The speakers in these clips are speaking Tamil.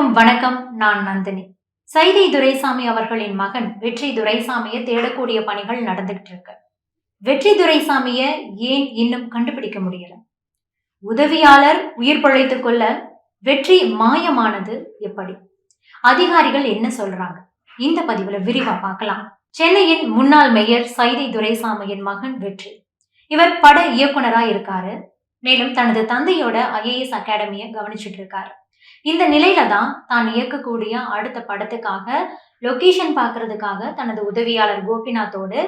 அனைவருக்கும் வணக்கம். நான் நந்தினி. சைதை துரைசாமி அவர்களின் மகன் வெற்றி துரைசாமியை தேடக்கூடிய பணிகள் நடந்துகிட்டு இருக்கு வெற்றி துரைசாமிய ஏன் இன்னும் கண்டுபிடிக்க முடியல? உதவியாளர் உயிர் பிழைத்துக் கொள்ள வெற்றி மாயமானது எப்படி? அதிகாரிகள் என்ன சொல்றாங்க? இந்த பதிவுல விரிவா பார்க்கலாம். சென்னையின் முன்னாள் மேயர் சைதை துரைசாமியின் மகன் வெற்றி. இவர் பட இயக்குனரா இருக்காரு. மேலும் தனது தந்தையோட ஐஏஎஸ் அகாடமியை கவனிச்சுட்டு இருக்காரு. இந்த நிலையில தான் தான் இயக்கக்கூடிய அடுத்த படத்துக்காக லொகேஷன் பார்க்கறதுக்காக தனது உதவியாளர் கோபிநாத்தோடு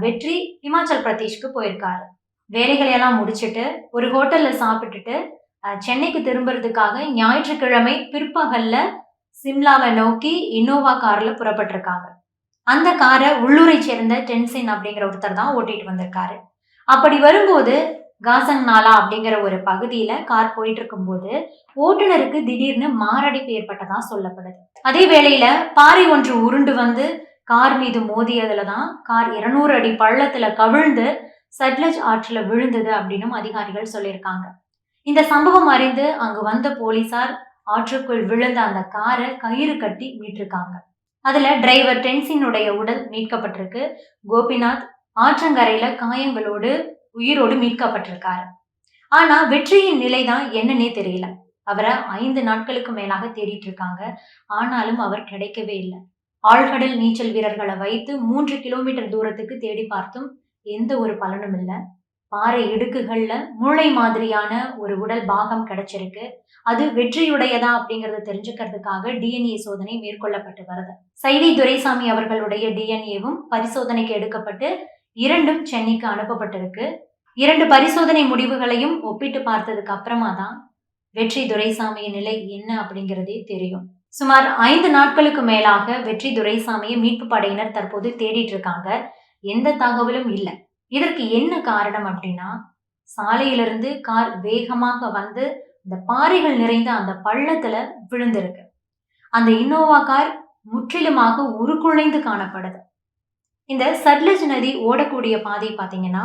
வெற்றி இமாச்சல் பிரதேஷ்க்கு போயிருக்காரு. வேலைகளையெல்லாம் முடிச்சுட்டு ஒரு ஹோட்டல்ல சாப்பிட்டுட்டு அஹ், சென்னைக்கு திரும்புறதுக்காக ஞாயிற்றுக்கிழமை பிற்பகல்ல சிம்லாவை நோக்கி இன்னோவா கார்ல புறப்பட்டிருக்காங்க. அந்த காரை உள்ளூரை சேர்ந்த டென்சின் அப்படிங்கிற ஒருத்தர் தான் ஓட்டிட்டு வந்திருக்காரு. அப்படி வரும்போது காசங் நாலா அப்படிங்கிற ஒரு பகுதியில கார் போயிட்டு இருக்கும்போது ஓட்டுநருக்கு திடீர்னு மாரடைப்பு ஏற்பட்டதா சொல்லப்படுது. அதே வேளையில பாறை ஒன்று உருண்டு வந்து கார் மீது மோதியதுல தான் கார் இருநூறு அடி பள்ளத்துல கவிழ்ந்து சட்லஜ் ஆற்றுல விழுந்தது அப்படின்னும் அதிகாரிகள் சொல்லியிருக்காங்க. இந்த சம்பவம் அறிந்து அங்கு வந்த போலீசார் ஆற்றுக்குள் விழுந்த அந்த காரை கயிறு கட்டி மீட்டிருக்காங்க. அதுல டிரைவர் டென்சினுடைய உடல் மீட்கப்பட்டிருக்கு. கோபிநாத் ஆற்றங்கரையில காயங்களோடு உயிரோடு மீட்கப்பட்டிருக்காரு. ஆனா வெற்றியின் நிலை தான் என்னன்னே தெரியல. அவரை ஐந்து நாட்களுக்கு மேலாக தேடிட்டு இருக்காங்க ஆனாலும் அவர் கிடைக்கவே இல்லை. ஆழ்கடல் நீச்சல் வீரர்களை வைத்து மூன்று கிலோமீட்டர் தூரத்துக்கு தேடி பார்த்தும் எந்த ஒரு பலனும் இல்லை. பாறை இடுக்குகள்ல மூளை மாதிரியான ஒரு உடல் பாகம் கிடைச்சிருக்கு. அது வெற்றியுடையதா அப்படிங்கறத தெரிஞ்சுக்கிறதுக்காக டிஎன்ஏ சோதனை மேற்கொள்ளப்பட்டு வருது. சைதி துரைசாமி அவர்களுடைய டிஎன்ஏவும் பரிசோதனைக்கு எடுக்கப்பட்டு இரண்டும் சென்னைக்கு அனுப்பப்பட்டிருக்கு. இரண்டு பரிசோதனை முடிவுகளையும் ஒப்பிட்டு பார்த்ததுக்கு அப்புறமா தான் வெற்றி துரைசாமியின் நிலை என்ன அப்படிங்கிறதே தெரியும். சுமார் ஐந்து நாட்களுக்கு மேலாக வெற்றி துரைசாமியை மீட்பு படையினர் தற்போது தேடிட்டு இருக்காங்க. எந்த தகவலும் இல்லை. இதற்கு என்ன காரணம் அப்படின்னா சாலையிலிருந்து கார் வேகமாக வந்து இந்த பாறைகள் நிறைந்த அந்த பள்ளத்துல விழுந்திருக்கு. அந்த இன்னோவா கார் முற்றிலுமாக உருக்குலைந்து காணப்படுது. இந்த சட்லஜ் நதி ஓடக்கூடிய பாதை பார்த்தீங்கன்னா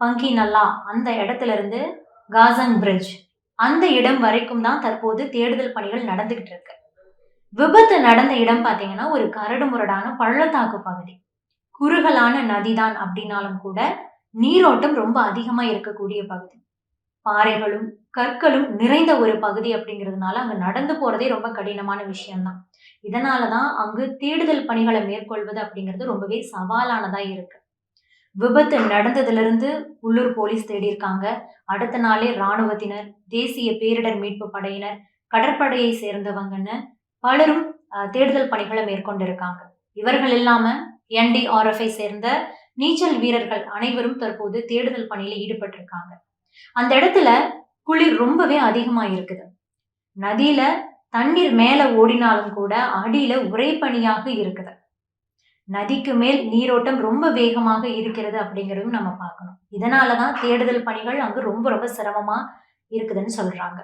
பங்கி நல்லா அந்த இடத்துல இருந்து காசன் பிரிட்ஜ் அந்த இடம் வரைக்கும் தான் தற்போது தேடுதல் பணிகள் நடந்துகிட்டு இருக்கு. விபத்து நடந்த இடம் பார்த்தீங்கன்னா ஒரு கரடு முரடான பள்ளத்தாக்கு பகுதி. குறுகலான நதிதான் அப்படின்னாலும் கூட நீரோட்டம் ரொம்ப அதிகமாக இருக்கக்கூடிய பகுதி. பாறைகளும் கற்களும் நிறைந்த ஒரு பகுதி அப்படிங்கிறதுனால அங்கே நடந்து போகிறதே ரொம்ப கடினமான விஷயம்தான். இதனால தான் அங்கு தேடுதல் பணிகளை மேற்கொள்வது அப்படிங்கிறது ரொம்பவே சவாலானதாக இருக்கு. விபத்து நடந்ததுல இருந்து உள்ளூர் போலீஸ் தேடியிருக்காங்க. அடுத்த நாளே ராணுவத்தினர் தேசிய பேரிடர் மீட்பு படையினர் கடற்படையை சேர்ந்தவங்கன்னு பலரும் தேடுதல் பணிகளை மேற்கொண்டிருக்காங்க. இவர்கள் இல்லாம என்டிஆர்எஃப்ஐ சேர்ந்த நீச்சல் வீரர்கள் அனைவரும் தற்போது தேடுதல் பணியில ஈடுபட்டிருக்காங்க. அந்த இடத்துல குளிர் ரொம்பவே அதிகமா இருக்குது நதியில தண்ணீர் மேல ஓடினாலும் கூட அடியில உறைபனியாக இருக்குது. நதிக்கு மேல் நீரோட்டம் ரொம்ப வேகமாக இருக்கிறது அப்படிங்கிறதும் நம்ம பார்க்கணும். இதனாலதான் தேடுதல் பணிகள் அங்கு ரொம்ப ரொம்ப சிரமமா இருக்குதுன்னு சொல்றாங்க.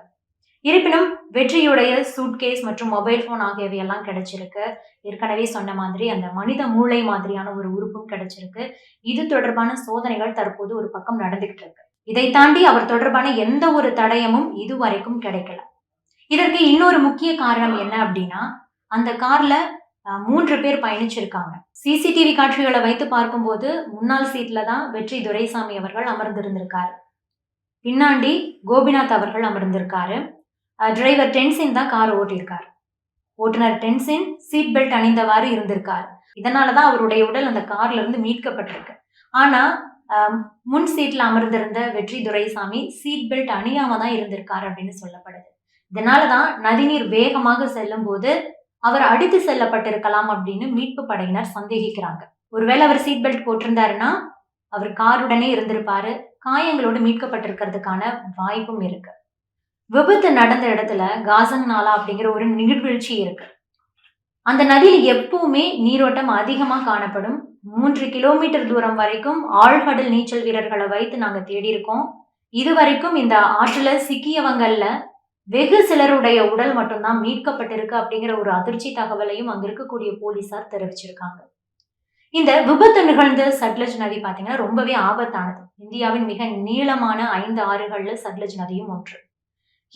இருப்பினும் வெற்றியுடைய சூட்கேஸ் மற்றும் மொபைல் ஃபோன் ஆகியவை எல்லாம் கிடைச்சிருக்கு. ஏற்கனவே சொன்ன மாதிரி அந்த மனித மூளை மாதிரியான ஒரு உறுப்பும் கிடைச்சிருக்கு. இது தொடர்பான சோதனைகள் தற்போது ஒரு பக்கம் நடந்துகிட்டு இருக்கு. இதை தாண்டி அவர் தொடர்பான எந்த ஒரு தடயமும் இதுவரைக்கும் கிடைக்கல. இதற்கு இன்னொரு முக்கிய காரணம் என்ன அப்படின்னா அந்த கார்ல மூன்று பேர் பயணிச்சிருக்காங்க. சிசிடிவி காட்சிகளை வைத்து பார்க்கும்போது முன்னாள் சீட்ல தான் வெற்றி துரைசாமி அவர்கள் அமர்ந்திருந்திருக்காரு. பின்னாடி கோபிநாத் அவர்கள் அமர்ந்திருக்காரு. டிரைவர் டென்சின் தான் கார் ஓட்டியிருக்கார். ஓட்டுநர் டென்சின் சீட் பெல்ட் அணிந்தவாறு இருந்திருக்கார். இதனால தான் அவருடைய உடல் அந்த கார்ல இருந்து மீட்கப்பட்டிருக்கு. ஆனா முன் சீட்ல அமர்ந்திருந்த வெற்றி துரைசாமி சீட் பெல்ட் அணியாம தான் இருந்திருக்காரு அப்படின்னு சொல்லப்படுது. இதனால தான் நதிநீர் வேகமாக செல்லும் போது அவர் அடித்து செல்லப்பட்டிருக்கலாம் அப்படின்னு மீட்பு படையினர் சந்தேகிக்கிறாங்க. ஒருவேளை அவர் சீட் பெல்ட் போட்டிருந்தாருன்னா அவர் காருடனே இருந்திருப்பாரு. காயங்களோடு மீட்கப்பட்டிருக்கிறதுக்கான வாய்ப்பும் இருக்கு. விபத்து நடந்த இடத்துல காசங் நாலா அப்படிங்கிற ஒரு நீர்வீழ்ச்சி இருக்கு. அந்த நதியில் எப்பவுமே நீரோட்டம் அதிகமாக காணப்படும். மூன்று கிலோமீட்டர் தூரம் வரைக்கும் ஆழ்கடல் நீச்சல் வீரர்களை வைத்து நாங்கள் தேடி இருக்கோம் இது வரைக்கும் இந்த ஆற்றுல சிக்கியவங்கள்ல வெகு சிலருடைய உடல் மட்டும்தான் மீட்கப்பட்டிருக்கு அப்படிங்கிற ஒரு அதிர்ச்சி தகவலையும் அங்க இருக்கக்கூடிய போலீசார் தெரிவிச்சிருக்காங்க. இந்த விபத்து நிகழ்ந்த சட்லஜ் நதி பாத்தீங்கன்னா ரொம்பவே ஆபத்தானது. இந்தியாவின் மிக நீளமான ஐந்து ஆறுகள்ல சட்லஜ் நதியும் ஒன்று.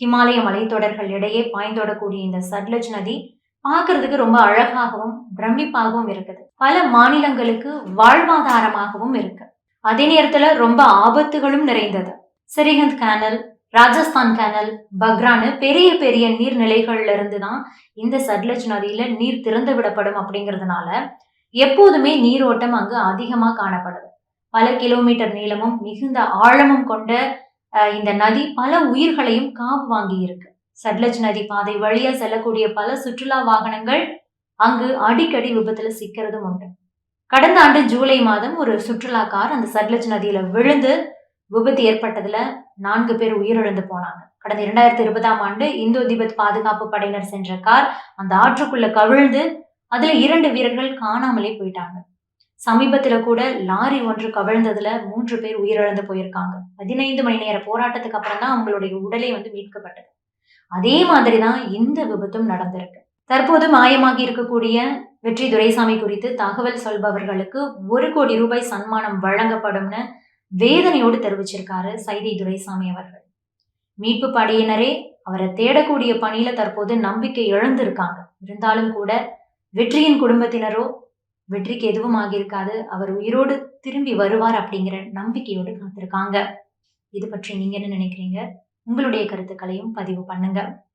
ஹிமாலய மலைத்தொடர்கள் இடையே பாய்ந்தோடக்கூடிய இந்த சட்லஜ் நதி பார்க்கறதுக்கு ரொம்ப அழகாகவும் பிரமிப்பாகவும் இருக்குது. பல மாநிலங்களுக்கு வாழ்வாதாரமாகவும் இருக்கு. அதே நேரத்துல ரொம்ப ஆபத்துகளும் நிறைந்தது. சிரிகந்த் கேனல் ராஜஸ்தான் கேனல் பக்ரான்னு பெரிய பெரிய நீர்நிலைகள்ல இருந்து தான் இந்த சட்லஜ் நதியில நீர் திறந்து விடப்படும் அப்படிங்கிறதுனால எப்போதுமே நீரோட்டம் அங்கு அதிகமா காணப்படுது பல கிலோமீட்டர் நீளமும் மிகுந்த ஆழமும் கொண்ட இந்த நதி பல உயிர்களையும் காவு வாங்கி இருக்கு சட்லஜ் நதி பாதை வழியா செல்லக்கூடிய பல சுற்றுலா வாகனங்கள் அங்கு அடிக்கடி விபத்துல சிக்கிறதும் உண்டு. கடந்த ஆண்டு ஜூலை மாதம் ஒரு சுற்றுலா கார் அந்த சட்லஜ் நதியில விழுந்து விபத்து ஏற்பட்டதுல நான்கு பேர் உயிரிழந்து போனாங்க. கடந்த இரண்டாயிரத்தி இருபதாம் ஆண்டு இந்து திபெத் பாதுகாப்பு படையினர் சென்ற கார் அந்த ஆற்றுக்குள்ள கவிழ்ந்து அதுல இரண்டு வீரர்கள் காணாமலே போயிட்டாங்க. சமீபத்துல கூட லாரி ஒன்று கவிழ்ந்ததுல மூன்று பேர் உயிரிழந்து போயிருக்காங்க. பதினைந்து மணி நேர போராட்டத்துக்கு அப்புறம் தான் அவங்களுடைய உடலை வந்து மீட்கப்பட்டது. அதே மாதிரி தான் இந்த விபத்தும் நடந்திருக்கு. தற்போது மாயமாகி இருக்கக்கூடிய வெற்றி துரைசாமி குறித்து தகவல் சொல்பவர்களுக்கு ஒரு கோடி ரூபாய் சன்மானம் வழங்கப்படும்னு வேதனையோடு தெரிவிச்சிருக்காரு சைதை துரைசாமி அவர்கள். மீட்பு படையினரே அவரை தேடக்கூடிய பணியில தற்போது நம்பிக்கை இழந்திருக்காங்க. இருந்தாலும் கூட வெற்றியின் குடும்பத்தினரோ வெற்றிக்கு எதுவும் ஆகியிருக்காது. அவர் உயிரோடு திரும்பி வருவார் அப்படிங்கிற நம்பிக்கையோடு காத்திருக்காங்க. இது பற்றி நீங்க என்ன நினைக்கிறீங்க? உங்களுடைய கருத்துக்களையும் பதிவு பண்ணுங்க.